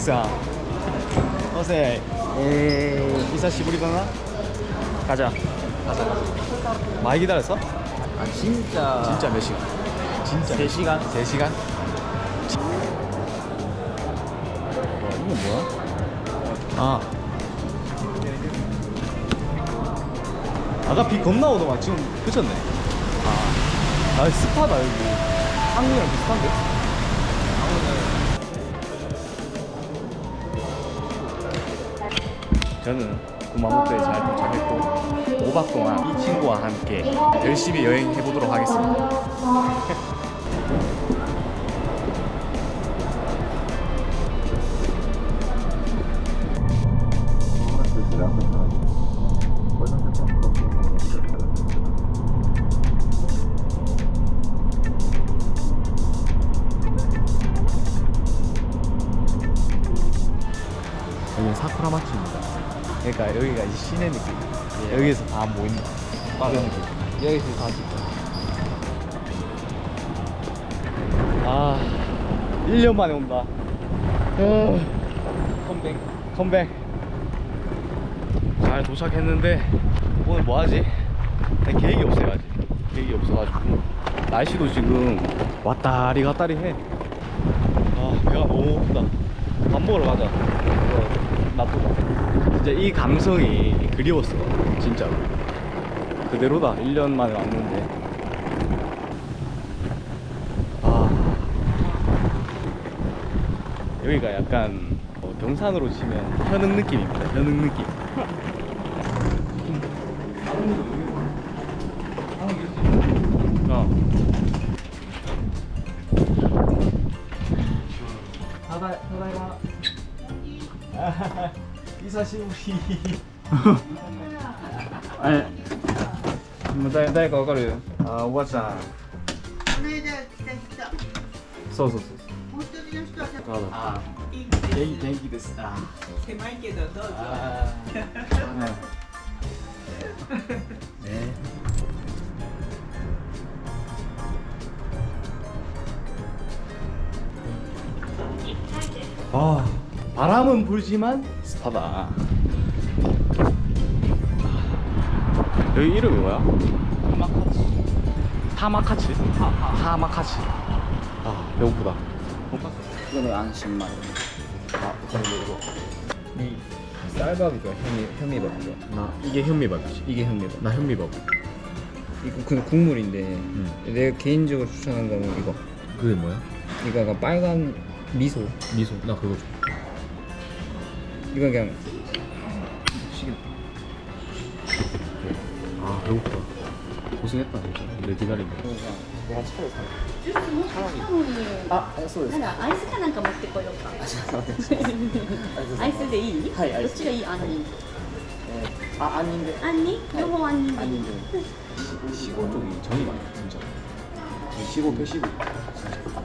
후기상 어세 이사시부리다나 가자 가자 가자 많이 기다렸어? 아 진짜 진짜 몇 시간? 진짜 3시간? 3시간? 이거 뭐야? 아 아까 비 겁나 오더만 지금 그쳤네 아, 아 습하다 여기 한국이랑 비슷한데? 저는 구마모토에 잘 도착했고 5박 동안 이 친구와 함께 열심히 여행해 보도록 하겠습니다. 시내 느낌. 여기에서 다 모인다. 그런 느낌. 여기서 다 찍자 아, 1년 만에 온다. 어, 컴백 컴백. 잘 도착했는데 오늘 뭐 하지? 내 계획이 없어요 아직. 계획이 없어가지고 날씨도 지금 왔다리 갔다리 해. 아 배가 너무 고프다. 밥 먹으러 가자. 놔두다. 진짜 이 감성이 그리웠어. 진짜로. 그대로다. 1년 만에 왔는데. 아 여기가 약간 어, 경산으로 치면 현흥 느낌입니다. 현흥 느낌. 어. 바다 바다가 久しぶり。えれ今誰誰かわかる？あおばあちゃん。この間来た来た。そうそうそう本当にの人はあいい元気元気です。あ。狭いけどどうぞ。ね。ああ 바람은 불지만 습하다. 아, 여기 이름이 뭐야? 타마카치. 타마카치. 타마카치. 아 배고프다. 이거는 안심만 아 근데 이거 이 쌀밥이죠 현미 현미밥이죠 나 이게 현미밥이지. 이게 현미밥 나 현미밥. 이거 그 국물인데 내가 개인적으로 추천한 거는 이거 그게 뭐야? 이거 약간 빨간 미소 미소. 나 그거 줘. 이거 그냥 아 배고프다. 고생했다 진짜. 내 기다린다. 내가 차를 사 ジュース持ってたのにあそうですならアイスかなんか持ってこようかアイスでいい、はいアイスどっちがいい杏仁あ杏仁で杏仁両方杏仁でいい 시고 쪽이 정이 많아 진짜. 시고 패시고.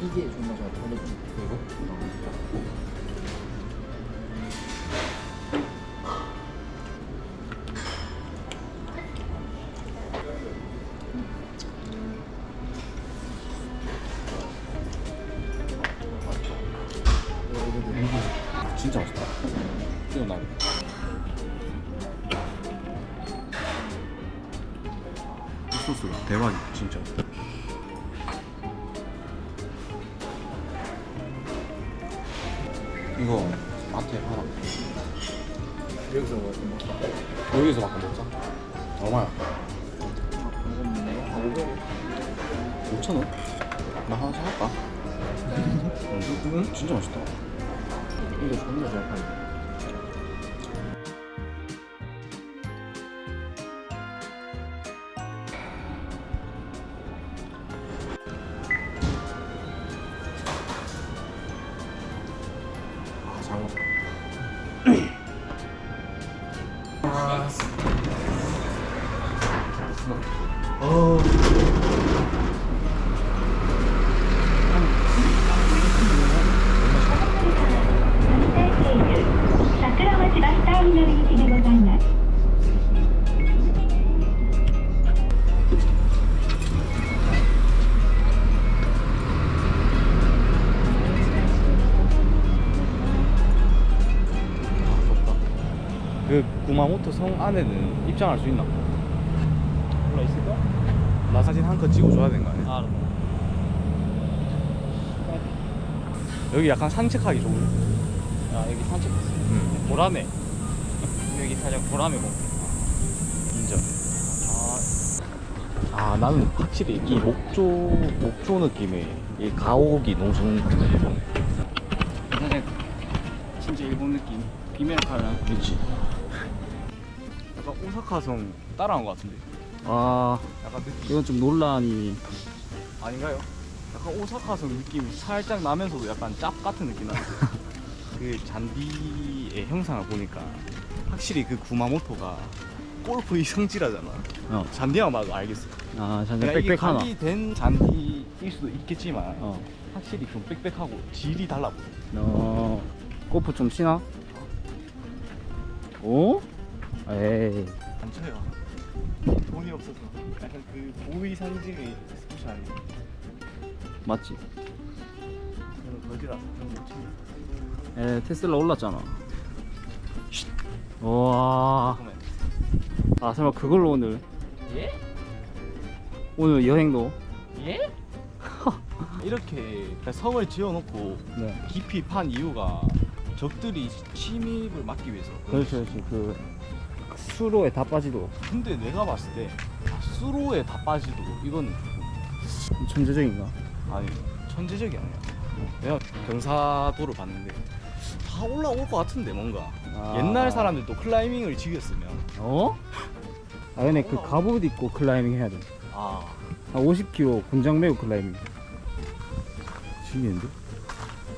이게 존나 좋아 버려주는 그리고 진짜 맛있다. 뛰어나게. 이 소스가 대박이야, 진짜. 이거 마트에 팔아. 여기서 뭐 여기서 밖에 먹자. 얼마야? 먹었네 5천 원? 나 하나 사갈까? 응? 진짜 맛있다. 이거 존나 잘 팔네 구마모토 성 안에는 입장할 수 있나? 올라 있을까? 나 사진 한 컷 찍어줘야 되는 거 아니야? 아 여기 약간 산책하기 좋은. 야 여기 산책 응. 보라매. 여기 살짝 보라매 뭐 인정. 아. 나는 확실히 이 목조 목조 느낌의 이 가오기 일본 살짝 진짜 일본 느낌. 비메라카라. 그렇지 약간 오사카성 따라한 것 같은데 아 약간 느낌 이건 좀 논란이 아닌가요? 약간 오사카성 느낌이 살짝 나면서도 약간 짭 같은 느낌 나요 그 잔디의 형상을 보니까 확실히 그 구마모토가 골프의 성지라잖아 어. 잔디만 봐도 알겠어 아 잔디 그러니까 이게 빽빽 하나 각이된 잔디일 수도 있겠지만 어. 확실히 좀 빽빽하고 질이 달라 보여 어 골프 좀 치나? 오? 에이. 안 쳐요. 돈이 없어서. 약간 그 보이 상징의 스포츠 아니에요? 맞지? 저는 거지라서 그런 거 치면. 에 테슬라 올랐잖아. 와. 아 설마 그걸로 오늘? 예? 오늘 여행도? 예? 이렇게 성을 지어놓고 네. 깊이 판 이유가 적들이 침입을 막기 위해서. 그런 그렇지 그렇지. 그 수로에 다 빠지도록 근데 내가 봤을 때 아, 수로에 다 빠지도 이건 천재적인가? 아니 천재적이 아니야 내가 경사도를 봤는데 다 올라올 것 같은데 뭔가 아. 옛날 사람들도 클라이밍을 즐겼으면 어? 아 근데 그 갑옷 입고 클라이밍 해야 돼. 아한 50km 군장 메고 클라이밍. 신기한데?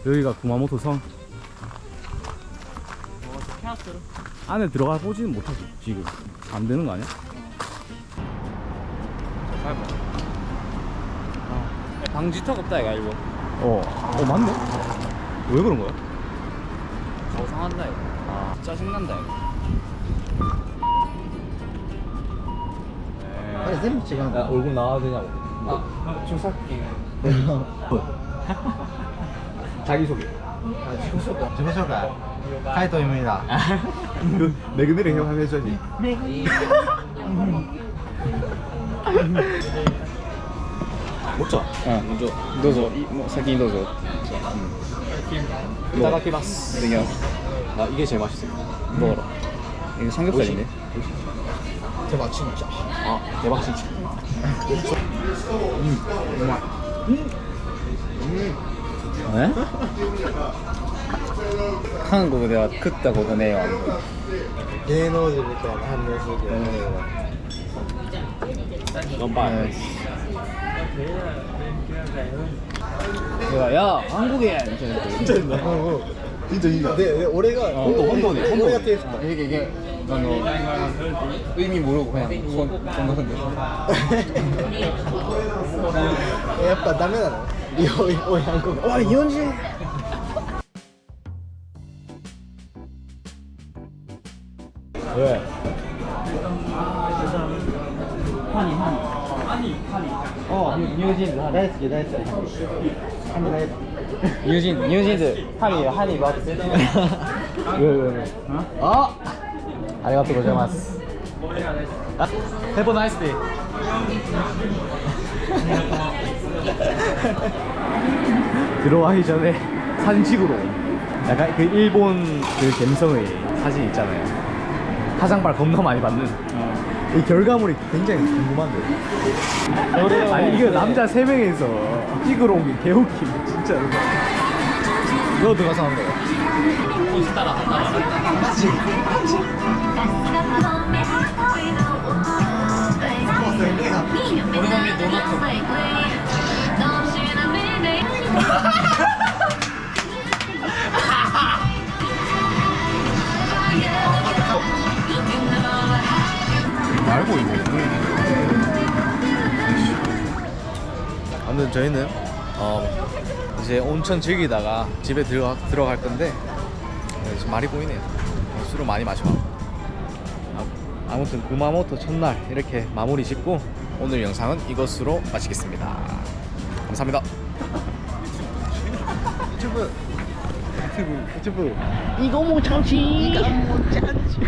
여기가 구마모토 성. 안에 들어가 보지는 못하고 지금 안 되는 거 아니야? 아, 잠깐만. 방지턱 없다 이거 이거. 어, 어 맞네. 왜 그런 거야? 저 상한다 이거. 아. 짜증난다 이거. 아, 니 쌤 지금 나 얼굴 나와도 되냐고. 아, 조사기. 자기 소개. 아, 지금 소개. 지금 카이토입니다. 내 그대로 형하면 해줘야지. 네. 먹자. 응, 먼저. 너도 뭐 사기 너도. 이따가키마스. 그냥. 아 이게 제일 맛있어요. 먹어라. 이거 삼겹살인데. 대박 진짜. 아 대박 진짜. 음, 정말. 음. 네? 韓国では食ったことねえわ。芸能人みたいな反応するけど、うん、いやいや韓国やみたいな言って。んだいいでで俺が本当本当本当？いけいあの意味もろこんんで やっぱダメ おい日本人 왜? 환희 환희 환희 환희 어 뉴진 나이스 나이스 환희 나이스 뉴진 뉴진즈 환희 환희 맞지? 왜왜왜? 어? 아리가또 고자마스 해보 아, 나이스 데이 들어가기 전에 산식으로. 약간 그 일본 그 갬성의 사진 있잖아요. 화장발 겁나 많이 받는. 이 결과물이 굉장히 궁금한데. 아니 이거 남자 3명이서 찍으러 온 게 개웃김 진짜로 너 들어가서 한 거야? 말고 아무튼 저희는 어 이제 온천 즐기다가 집에 들어가, 들어갈 건데 네, 지금 말이 보이네요. 어, 술을 많이 마셔 아, 아무튼 구마모토 첫날 이렇게 마무리 짓고 오늘 영상은 이것으로 마치겠습니다. 감사합니다. 유튜브. 유튜브. 유튜브. 이거 못 참지. 이거 못 참지